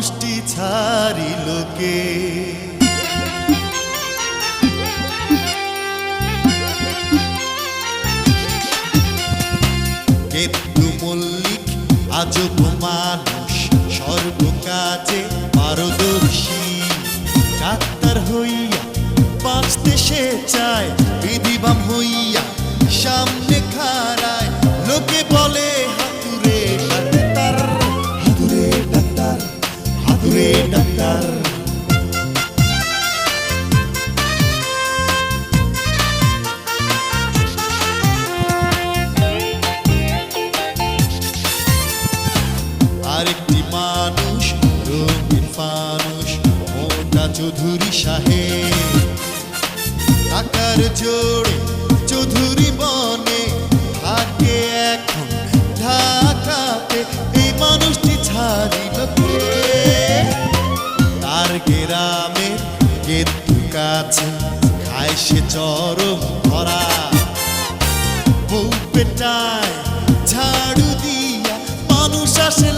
মানুষটি ছাড়িল কে কেতু মল্লিক আজব মানুষ সর্বকাজে পারদর্শী। ডাক্তার হইয়া বাঁচতে সে চায়, বিধিবাম হইয়া সামনে খাড়ায়, লোকে ডাক্তার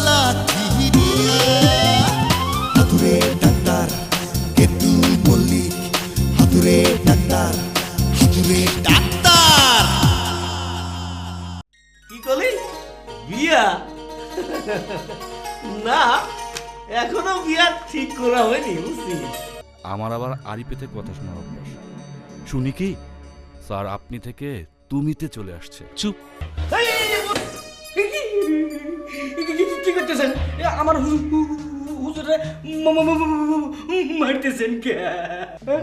লাঠি হাতুরে ডাক্তার কেতু মল্লিক হাতুরে ডাক্তার হাতুরে ডাক্তার! কি করলি? বিয়া? না এখনও বিয়া ঠিক করা হয়নি বুঝছিস আমার আবার আরিপেতে কথা শোনার অভ্যাস। শুনি কি? স্যার আপনি থেকে তুমিতে চলে আসছে। চুপ। কি- করতেছেন? আমার হুজুরে মারতেছেন কে?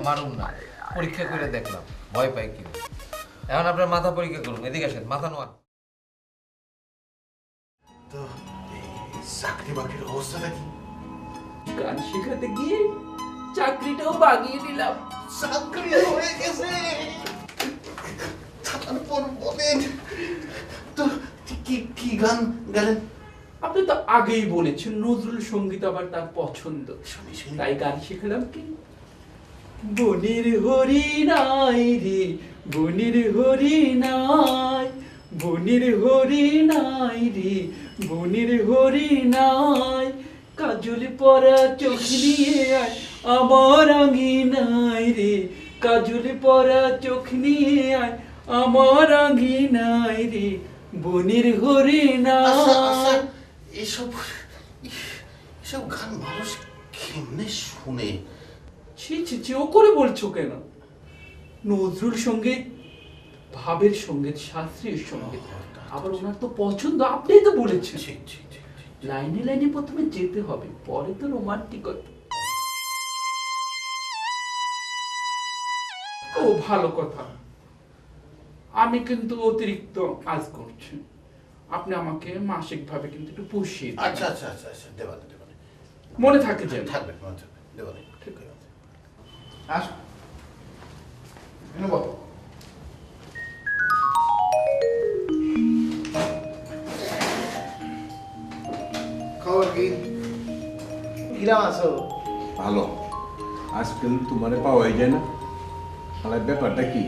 মারুন না। পরীক্ষা করে দেখলাম। ভয় পাই কি এখন আপনার মাথা পরীক্ষা করুন। এদিকে আসেন মাথা নোয়ান। তো চাকরি বাকরির অবস্থাটা কি গান শেখাতে গিয়ে চাকরিটাও বাগিয়ে দিলাম। চাকরি হয়ে গেছে। তারপর বলেন। তো কি কি গান গেলেন আপনি তো আগেই বলেছেন নজরুল সংগীত আবার তার পছন্দ। শুনি শুনি। তাই গান শিখলাম কি? বনির হরি নাই রে বনের হরি নাই বনের হরি নাই রে বনির হরি নাই। কাজল পরা চোখ নিয়ে আয় আমার আঙিনায় রে। কাজল পরা চোখ নিয়ে আয় আমার আঙিনায় রে বনির হরি আচ্ছা আচ্ছা। নাই। এসব এসব গান মানুষ কেমনে শুনে? ছি ছি ছি ও করে বলছো কেন? নজরুল সংগীত ভাবের সংগীত শাস্ত্রীয় সংগীত। আবার ওনার তো পছন্দ আপনি তো বলেছেন। লাইনে লাইনে প্রথমে যেতে হবে পরে তো রোমান্টিকতা ও ভালো কথা। আমি কিন্তু অতিরিক্ত কাজ করছি। আপনি আমাকে মাসিক ভাবে কিন্তু একটু পুষিয়ে। আচ্ছা আচ্ছা আচ্ছা আচ্ছা দেবানে দেবানে মনে থাকে যে থাকবে মনে থাকবে দেবানে ঠিক আছে। আস। বল। খবর কি? কিরাম আছো? ভালো। আজকাল তোমারে পাওয়াই যায় না। তাহলে ব্যাপারটা কি?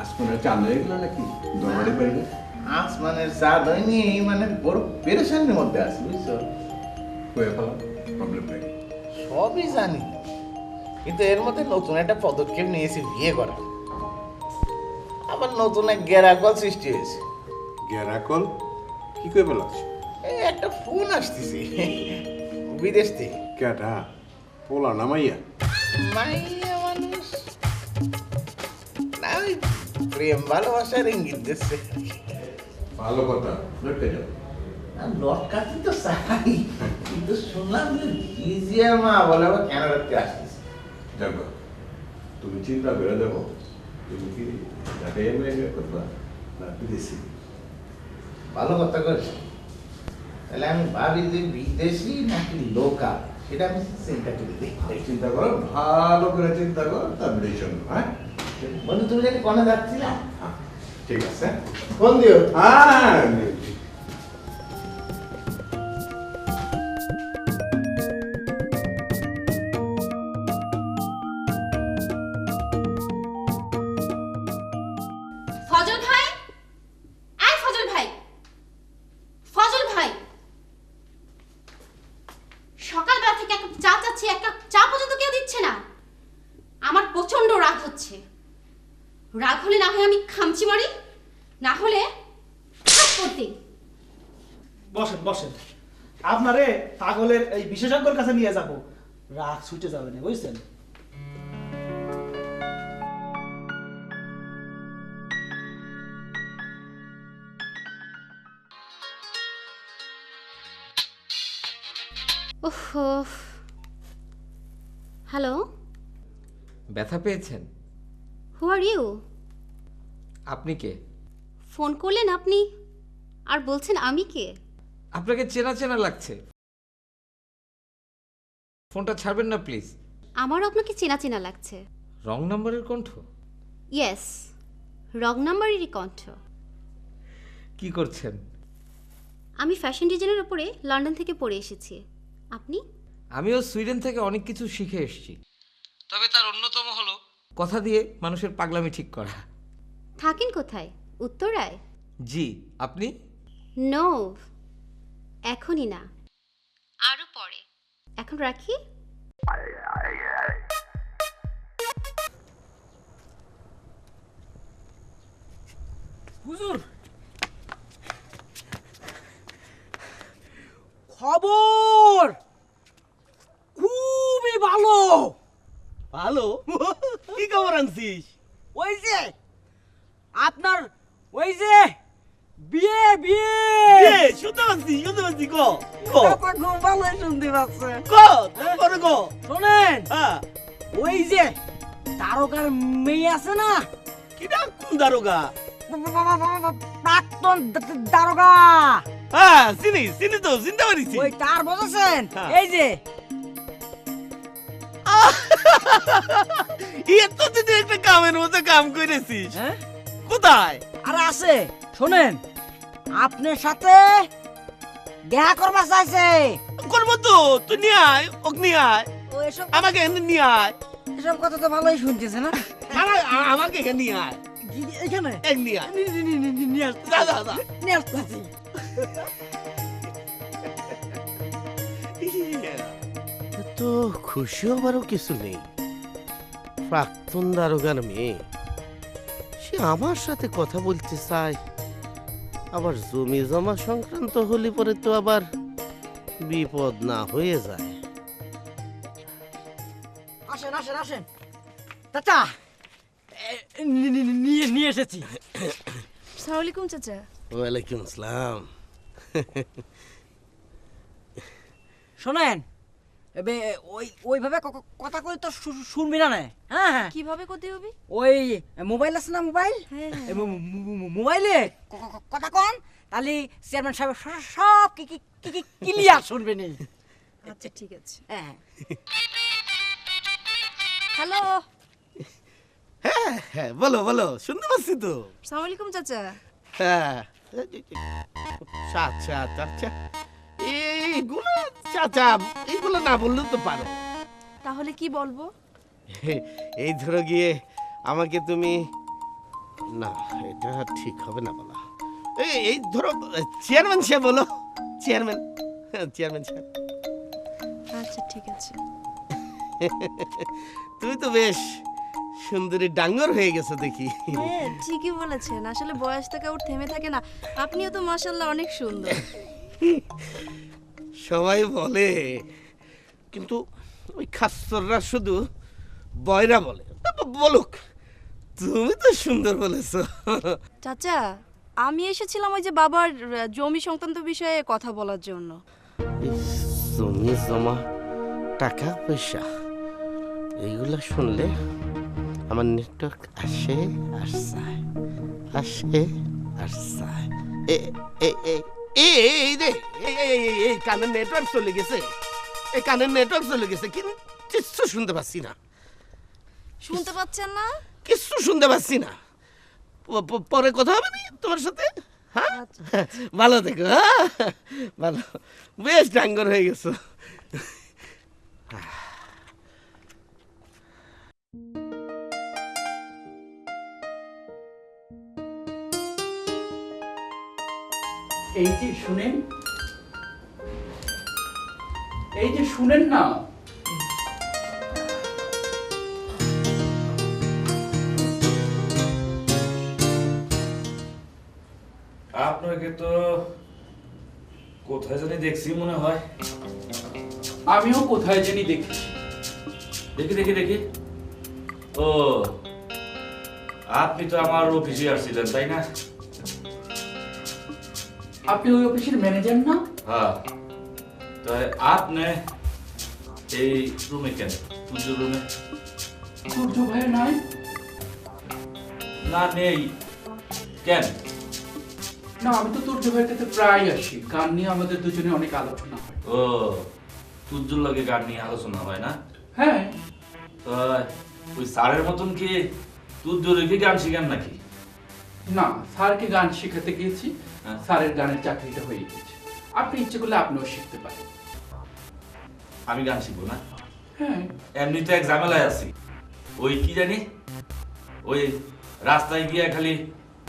আজ মনে হচ্ছে আলো এগুলো নাকি? দরবারে বাড়ি আসমানের চাঁদ হয়নি মানে বড় পেরেশানির মধ্যে আছি বুঝছ? হয়ে সবই জানি। কিন্তু এর মধ্যে নতুন একটা পদক্ষেপ নিয়েছি বিয়ে করা। আবার নতুন এক গেরাকল সৃষ্টি হয়েছে। গ্যারাকল কি করে ফেলাচ্ছ এই একটা ফোন আসতেছে বিদেশ থেকে। ক্যাটা পোলা নামাইয়া মাইয়া মানুষ। না ওই প্রেম ভালোবাসার ইঙ্গিত দিচ্ছে। ভালো কথা লটকে আর লটকাতে তো চাই কিন্তু শুনলাম যে মা বলে আবার কেন রাখতে আসতেছে? দেখো তুমি চিন্তা করে দেখো তুমি কি ঢাকায় এমএ করবা না বিদেশি? ভালো কথা করেছে তাহলে আমি ভাবি যে বিদেশি নাকি লোকাল সেটা আমি চিন্তা করে দেখি। চিন্তা করো ভালো করে চিন্তা করো তারপরে শোনো হ্যাঁ? বন্ধু তুমি জানি কনে যাচ্ছিলা হ্যাঁ, ঠিক আছে ফোন দিও হ্যাঁ সকালবেলা কাছে নিয়ে যাব। রাগ ছুটে যাবে না বুঝছেন? Oh hello? ব্যথা পেয়েছেন? হু আর ইউ আপনি কে? ফোন করলেন আপনি? আর বলছেন আমি কে? আপনাকে চেনা চেনা লাগছে। ফোনটা ছাড়বেন না প্লিজ। আমারও আপনাকে চেনা চেনা লাগছে। রং নাম্বারের কণ্ঠ? ইয়েস রং নাম্বারেরই কণ্ঠ। কি করছেন? আমি ফ্যাশন ডিজাইনের উপরে লন্ডন থেকে পড়ে এসেছি। আপনি? আমিও সুইডেন থেকে অনেক কিছু শিখে এসেছি। তবে তার অন্যতম হলো কথা দিয়ে মানুষের পাগলামি ঠিক করা। থাকেন কোথায়? উত্তরায়? জি আপনি? নো এখনই না। আরও পরে এখন রাখি। হুজুর! খবর! খুবই ভালো! ভালো? কি খবর আনছিস? ওই যে আপনার ওই যে বিয়ে বিয়ে শুনতে পাচ্ছি শুনতে পাচ্ছি গো খুব ভালো শুনতে পাচ্ছে গো করে গো শোনেন ওই যে তারকার মেয়ে আছে না কিটা কোন দারোগা প্রাক্তন দারোগা হ্যাঁ চিনি চিনি তো চিনতে পারিছি ওই তার বলেছেন এই যে এত তুই একটা কামের মতো কাম করেছিস কোথায়? আরে আছে শোনেন আপনার সাথে দেখা করবা চাইছে। করব তো তুই নিয়ে আয় ওক নিয়ে আয়। আমাকে এখানে নিয়ে আয়। এসব কথা তো ভালোই শুনতেছে না? আমাকে এখানে নিয়ে আয়। এখানে? নিয়ে আয়। নিয়ে আসতে যা যা যা। নিয়ে আসতেছি তো খুশি হবারও কিছু নেই। প্রাক্তন দারোগার মেয়ে। আমার সাথে কথা বলতে চায় আবার জমি জমা সংক্রান্ত হলে পরে তো আবার বিপদ না হয়ে যায়। আসেন আসেন আসেন। চাচা এ, নি- নি- নি- নিয়ে নিয়ে এসেছি। সালামালাইকুম চাচা। ওয়ালাইকুম আসসালাম। শোনেন এবে ওই ওইভাবে কথা কই তো শুনবি না নে? হ্যাঁ হ্যাঁ। কীভাবে করতে হবে? ওই মোবাইল আছে না মোবাইল? হ্যাঁ, হ্যাঁ। মোবাইলে? কথা কন তাহলে চেয়ারম্যান সাহেব সব কি কি কি কি ক্লিয়ার শুনবে নি। আচ্ছা ঠিক আছে। হ্যাঁ হ্যালো। হ্যাঁ হ্যাঁ বলো বলো শুনতে পাচ্ছি তো। সালামালাইকুম চাচা। হ্যাঁ। আচ্ছা আচ্ছা আচ্ছা। এইগুলো চাচা এইগুলো না বললেও তো পারো। তাহলে কি বলব? এই ধরো গিয়ে আমাকে তুমি না এটা ঠিক হবে না বলা। এই এই ধরো চেয়ারম্যান সাহেব বলো। চেয়ারম্যান চেয়ারম্যান সাহেব। আচ্ছা ঠিক আছে। তুমি তো বেশ সুন্দরী ডাঙ্গর হয়ে গেছো দেখি। হ্যাঁ ঠিকই বলেছেন। আসলে বয়স থেকে ওর থেমে থাকে না। আপনিও তো মাশাল্লাহ অনেক সুন্দর। সবাই বলে কিন্তু ওই খাস্তররা শুধু বয়রা বলে। বলুক তুমি তো সুন্দর বলেছ। চাচা আমি এসেছিলাম ওই যে বাবার জমি সংক্রান্ত বিষয়ে কথা বলার জন্য। জমি জমা টাকা পয়সা এইগুলো শুনলে আমার নেটওয়ার্ক আসে আর যায় আসে। আর যায় এ এ এই রে এই এই এই এই কানের নেটওয়ার্ক চলে গেছে। এই কানের নেটওয়ার্ক চলে গেছে কিন্তু কিচ্ছু শুনতে পাচ্ছি না। শুনতে পাচ্ছেন না? কিচ্ছু শুনতে পাচ্ছি না। পরে কথা হবে না তোমার সাথে? হ্যাঁ? ভালো দেখো হ্যাঁ? ভালো বেশ ডাঙ্গর হয়ে গেছো। এই যে শুনেন। এই যে শুনেন না। আপনাকে তো কোথায় জানি দেখছি মনে হয়। আমিও কোথায় জানি দেখি দেখি দেখি দেখি। ও আপনি তো আমার অফিসে আসছিলেন তাই না? আপনি ওই অফিসের ম্যানেজার না? হ্যাঁ। তো আপনি এই রুমে কেন? পুজোর রুমে? সূর্য ভাই নাই? না নেই। কেন? না আমি তো সূর্য ভাইয়ের কাছে প্রায় আসি। গান নিয়ে আমাদের দুজনে অনেক আলোচনা হয়। ও তুজ্জুর লাগে গান নিয়ে আলোচনা হয় না? হ্যাঁ। তো ওই স্যারের মতন কি তুজ্জুর কি গান শিখান নাকি? না স্যারকে গান শেখাতে গিয়েছি। স্যারের গানের চাকরিটা হয়ে গেছে আপনি ইচ্ছে করলে আপনিও শিখতে পারেন। আমি গান শিখব না? হ্যাঁ। এমনি তো এক ঝামেলায় আছি। ওই কি জানি? ওই রাস্তায় গিয়ে খালি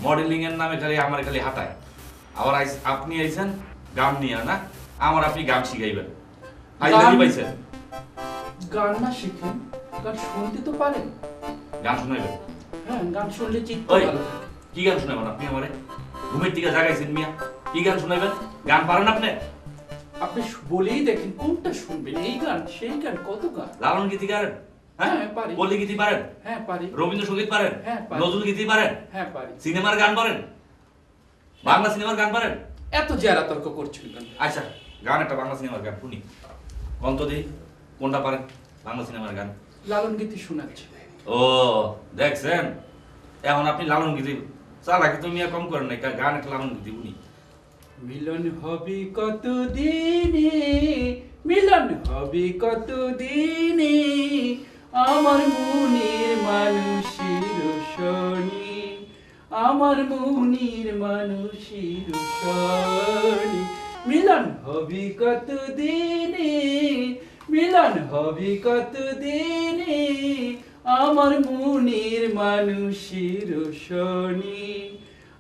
মডেলিং এর নামে খালি আমার খালি হাঁটায়। আবার আপনি আইছেন গান নিয়ে না? আমার আপনি গান শিখাইবেন। পাইছেন? গান না শিখেন গান শুনতে তো পারেন। গান শুনাইবেন? হ্যাঁ গান শুনলে চিত্ত ভালো। কি গান শুনাবেন আপনি আমারে? ঘুমের টিকা জাগাইছেন মিয়া। কি গান শুনাইবেন গান পারেন আপনি? আপনি বলেই দেখেন কোনটা শুনবেন? এই গান সেই গান কত গান? লালন গীতি গান হ্যাঁ? হ্যাঁ, পারি। পল্লী গীতি পারেন? হ্যাঁ পারি। রবীন্দ্রসঙ্গীত পারেন? হ্যাঁ, পারি। নজরুল গীতি পারেন? হ্যাঁ পারি। সিনেমার গান পারেন? বাংলা সিনেমার গান পারেন? এত জেরা তর্ক করছেন কেন? আচ্ছা গান একটা বাংলা সিনেমার গান শুনি। দিই কোনটা পারেন? বাংলা সিনেমার গান। লালন গীতি শোনাচ্ছে। ও দেখছেন? এখন আপনি লালন গীতি চালাকি তুমি কম করেন না একটা গান একটা লালন গীতি মিলন হবে কত দিনে, মিলন হবে কত দিনে, আমার মনের মানুষের শনি আমার মনের মানুষের শনি মিলন হবে কত দিনে, মিলন হবে কত দিনে আমার মনের মানুষের শনি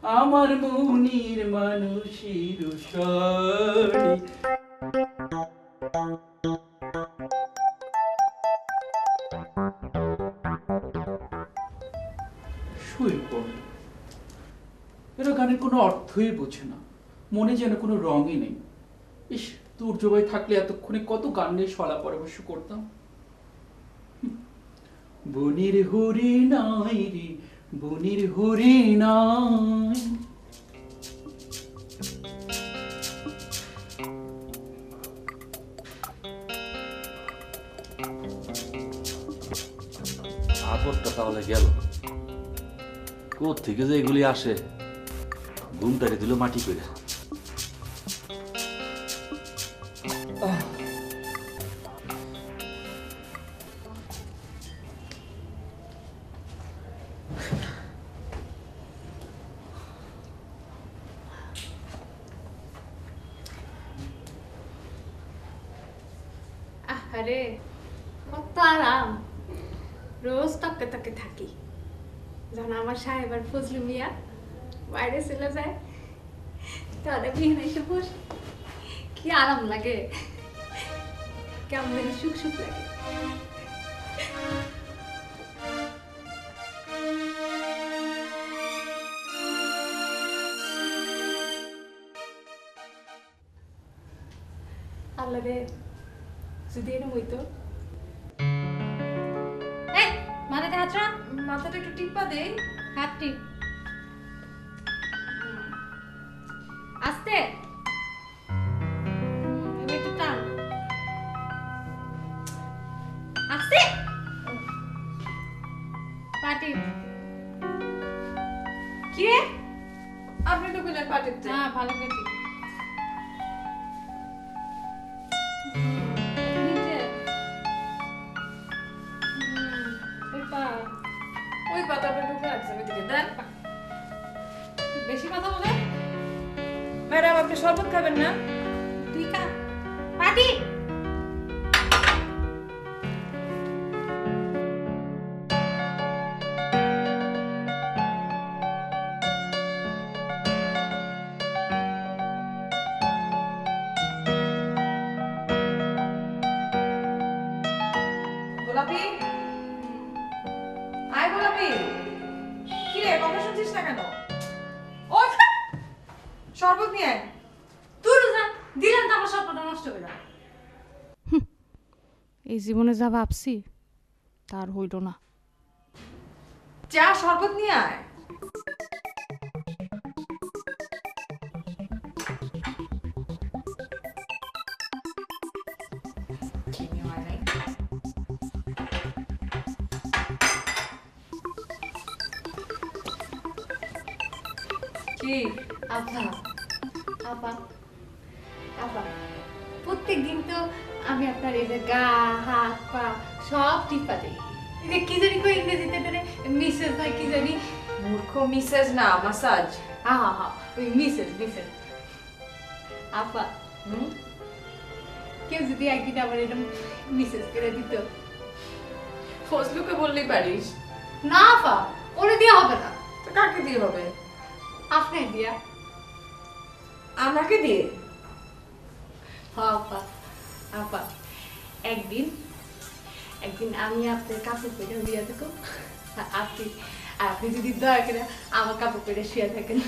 আমার মনির মানুষের শনি শুয়ে এরা গানের কোনো অর্থই বোঝে না। মনে যেন কোনো রঙই নেই। ইস দুর্যোবাই থাকলে এতক্ষণে কত গান নিয়ে সলা পরামর্শ করতাম। বনির হরি নাই রে বনির হরি নাই। আপদটা তাহলে গেল। কোথ থেকে যে এগুলি আসে, ঘুমটাকে দিল মাটি করে আরে কত আরাম রোজ তককে তককে থাকি যখন আমার সাহেব আর ফজলু মিয়া বাইরে চলে যায় তাহলে বিহানে এসে বস কি আরাম লাগে কেমন সুখ সুখ লাগে এবার একটু টান। আস্তে পাটি কি রে? আপনি তো বললেন পাটিতে হ্যাঁ ভালো শরবত জীবনে যা ভাবছি তার হইল না। চা শরবত নিয়ে আয়। কি? আপা আপা আপা প্রত্যেক দিন তো আমি আপনার এই যে গা হাত পা সব টিপা দিই। এই যে কি জানি কই ইংরেজিতে ধরে মিসেস হয় কি জানি? মূর্খ মিসেস না মাসাজ আহা হা ওই মিসেস মিসেস আপা হুম? কেউ যদি একদিন আমার এরকম মিসেস করে দিত। ফজলুকে বললেই পারিস। না আপা ওরে দেওয়া হবে না। তো কাকে দিয়ে হবে? আপনার দিয়া। আমাকে দিয়ে? হ্যাঁ আপা আপা একদিন একদিন আমি আপনার কাপড় পেরে দিয়ে থাকো আপনি আর আপনি যদি দয়া করে আমার কাপড় পেরে শুয়ে থাকেন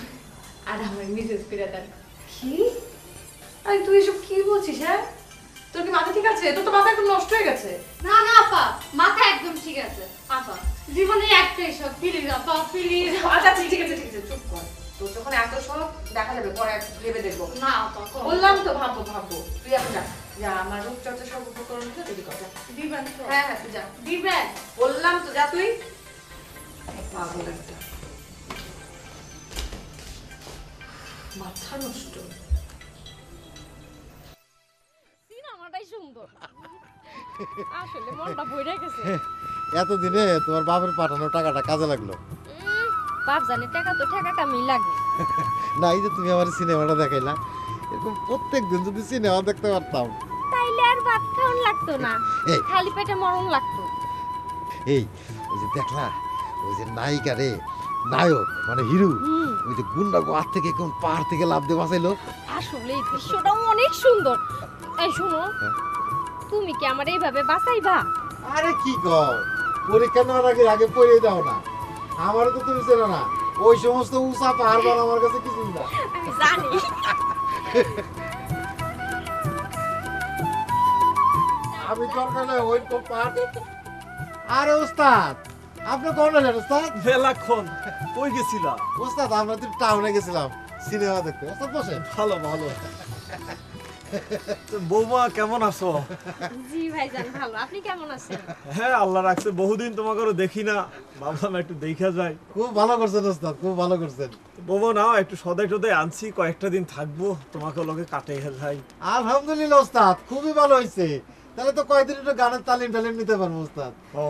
আর আমার মিসেস করে দেন কি? আরে তুই এসব কি বলছিস হ্যাঁ? তোর কি মাথা ঠিক আছে? তোর তো মাথা একদম নষ্ট হয়ে গেছে। না না আপা মাথা একদম ঠিক আছে আপা। জীবনে একটাই সব প্লিজ আপা প্লিজ আচ্ছা আচ্ছা, ঠিক আছে ঠিক আছে চুপ কর। তোর যখন এত সব দেখা যাবে পরে ভেবে দেখব। না বললাম তো ভাববো ভাববো। তুই এখন যা। যা আমার রূপচর্চা সব উপকরণ দিতে তৈরি কর যা। দিবেন হ্যাঁ হ্যাঁ তুই যা। দিবেন। বললাম তো যা তুই। পাগল একটা। মাথা নষ্ট। এতদিনে তোমার বাপের পাঠানো টাকাটা কাজে লাগল। বাপ জানে টাকা তো টাকাটা মি লাগে। না এই যে তুমি আমার সিনেমাটা দেখাইলা এরকম প্রত্যেক দিন যদি সিনেমা দেখতে পারতাম। তাইলে আর ভাত খাওয়ান লাগতো না। খালি পেটে মরণ লাগতো। এই ওই যে দেখলা ওই যে নায়িকা রে নায়ক মানে হিরো ওই যে গুন্ডা গোয়ার থেকে কোন পাহাড় থেকে লাভ দিয়ে বাঁচাইলো। আসলে এই দৃশ্যটা অনেক সুন্দর। এই শুনো হ্যাঁ? তুমি কি আমার এইভাবে বাঁচাইবা? আরে কি কও পরীক্ষা নেওয়ার আগে আগে পড়ে দাও না। আমারও তো তুমি চেনো না। ওই সমস্ত উঁচা পাহাড় বান আমার কাছে কিছুই না। আমি জানি। আমি দরকার নাই ওই তো পাহাড়। আরে ওস্তাদ আপনি কোন হলেন ওস্তাদ? মেলাক্ষণ কই গেছিলা? ওস্তাদ আমরা তো টাউনে গেছিলাম সিনেমা দেখতে। ওস্তাদ বসেন। ভালো ভালো। বৌমা কেমন আছো? জি ভাইজান ভালো। আপনি কেমন আছেন? হ্যাঁ আল্লাহ রাখছে। বহুদিন তোমাকে দেখি না। ভাবলাম একটু দেখা যায়। খুব ভালো করছেন ওস্তাদ খুব ভালো করছেন। বৌমা নাও একটু সদাই টদাই আনছি। কয়েকটা দিন থাকব। তোমাকে লগে কাটে যাই আলহামদুলিল্লাহ ওস্তাদ খুবই ভালো হয়েছে। তাহলে তো কয়েকদিন একটু গানের তালিম টালিম নিতে পারব ওস্তাদ। ও।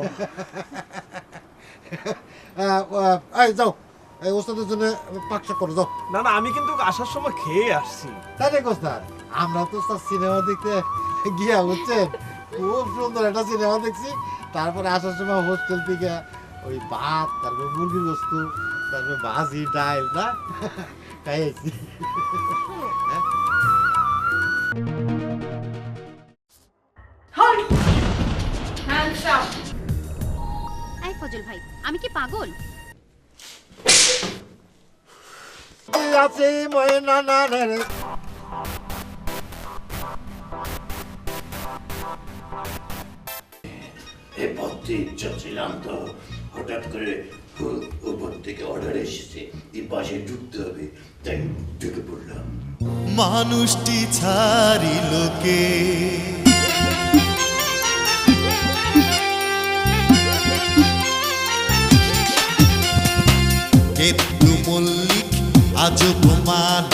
যাও। এই ওস্তাদের জন্য পাকশাক করো যাও। না না আমি কিন্তু আসার সময় খেয়ে আসছি। তাই নাকি ওস্তাদ? আমরা তো ওস্তাদ সিনেমা দেখতে গিয়া বুঝছেন খুব সুন্দর একটা সিনেমা দেখছি। তারপরে আসার সময় হোস্টেল থেকে ওই ভাত তারপরে মুরগির গোস্ত তারপরে ভাজি ডাল না? আই ফজল ভাই আমি কি পাগল? আছে ময়না না রে এ পথে যাচ্ছিলাম তো। হঠাৎ করে ও- উপর থেকে অর্ডার এসেছে। এই পাশে ঢুকতে হবে তাই ঢুকে পড়লাম। মানুষটি ছাড়ি কে? আজব মানুষ